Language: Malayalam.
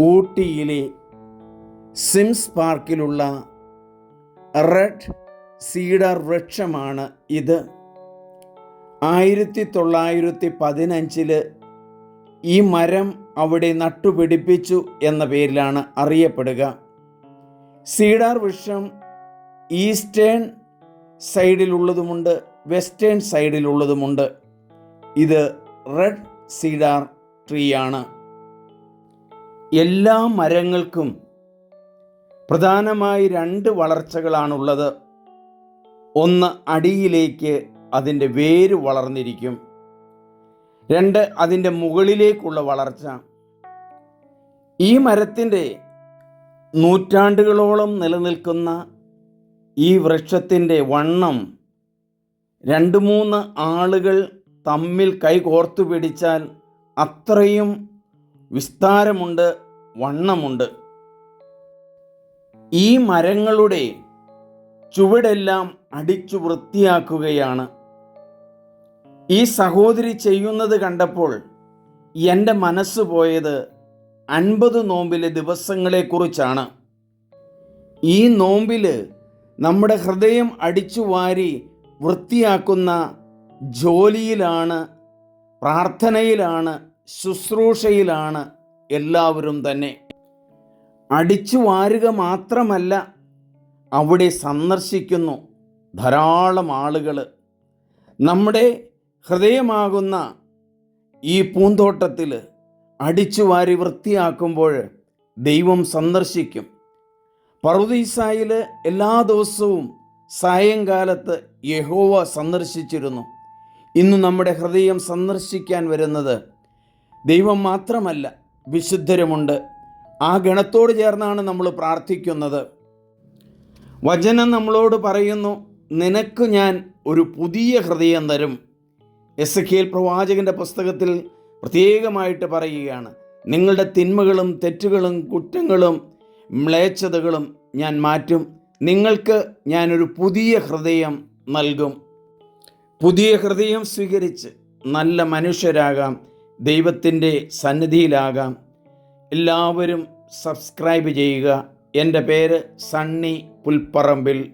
ഊട്ടിയിലെ സിംസ് പാർക്കിലുള്ള റെഡ് സീഡർ വൃക്ഷമാണ് ഇത്. ആയിരത്തി തൊള്ളായിരത്തി പതിനഞ്ചിൽ ഈ മരം അവിടെ നട്ടുപിടിപ്പിച്ചു എന്ന പേരിലാണ് അറിയപ്പെടുക. സീഡർ വൃക്ഷം ഈസ്റ്റേൺ സൈഡിലുള്ളതുമുണ്ട് വെസ്റ്റേൺ സൈഡിലുള്ളതുമുണ്ട്. ഇത് റെഡ് സീഡാർ ട്രീയാണ്. എല്ലാ മരങ്ങൾക്കും പ്രധാനമായി രണ്ട് വളർച്ചകളാണുള്ളത്. ഒന്ന് അടിയിലേക്ക് അതിന്റെ വേര് വളർന്നിരിക്കും. രണ്ട് അതിന്റെ മുകളിലേക്കുള്ള വളർച്ച. ഈ മരത്തിന്റെ നൂറ്റാണ്ടുകളോളം നിലനിൽക്കുന്ന ഈ വൃക്ഷത്തിന്റെ വണ്ണം രണ്ട് മൂന്ന് ആളുകൾ തമ്മിൽ കൈകോർത്തു പിടിച്ചാൽ അത്രയും വിസ്താരമുണ്ട് വണ്ണമുണ്ട്. ഈ മരങ്ങളുടെ ചുവടെല്ലാം അടിച്ചു വൃത്തിയാക്കുകയാണ്. ഈ സഹോദരി ചെയ്യുന്നത് കണ്ടപ്പോൾ എന്റെ മനസ്സ് പോയത് അൻപത് നോമ്പിലെ ദിവസങ്ങളെക്കുറിച്ചാണ്. ഈ നോമ്പിൽ നമ്മുടെ ഹൃദയം അടിച്ചു വാരി വൃത്തിയാക്കുന്ന ജോലിയിലാണ് പ്രാർത്ഥനയിലാണ് ശുശ്രൂഷയിലാണ് എല്ലാവരും തന്നെ. അടിച്ചു വാരുക മാത്രമല്ല അവിടെ സന്ദർശിക്കുന്നു ധാരാളം ആളുകൾ. നമ്മുടെ ഹൃദയമാകുന്ന ഈ പൂന്തോട്ടത്തിൽ അടിച്ചു വാരി വൃത്തിയാക്കുമ്പോൾ ദൈവം സന്ദർശിക്കും. പർവതീസായിൽ എല്ലാ ദിവസവും സായങ്കാലത്ത് യഹോവ സന്ദർശിച്ചിരുന്നു. ഇന്ന് നമ്മുടെ ഹൃദയം സന്ദർശിക്കാൻ വരുന്നത് ദൈവം മാത്രമല്ല വിശുദ്ധരുമുണ്ട്. ആ ഗണത്തോട് ചേർന്നാണ് നമ്മൾ പ്രാർത്ഥിക്കുന്നത്. വചനം നമ്മളോട് പറയുന്നു നിനക്ക് ഞാൻ ഒരു പുതിയ ഹൃദയം തരും. എസ് കെ പ്രവാചകന്റെ പുസ്തകത്തിൽ പ്രത്യേകമായിട്ട് പറയുകയാണ് നിങ്ങളുടെ തിന്മകളും തെറ്റുകളും കുറ്റങ്ങളും മ്ലേച്ഛതകളും ഞാൻ മാറ്റും. നിങ്ങൾക്ക് ഞാനൊരു പുതിയ ഹൃദയം നൽകും. പുതിയ ഹൃദയം സ്വീകരിച്ച് നല്ല മനുഷ്യരാകാം. ദൈവത്തിന്റെ സന്നിധിയിലാകാം. എല്ലാവരും സബ്സ്ക്രൈബ് ചെയ്യുക. എന്റെ പേര് സണ്ണി പുൽപ്പറമ്പിൽ.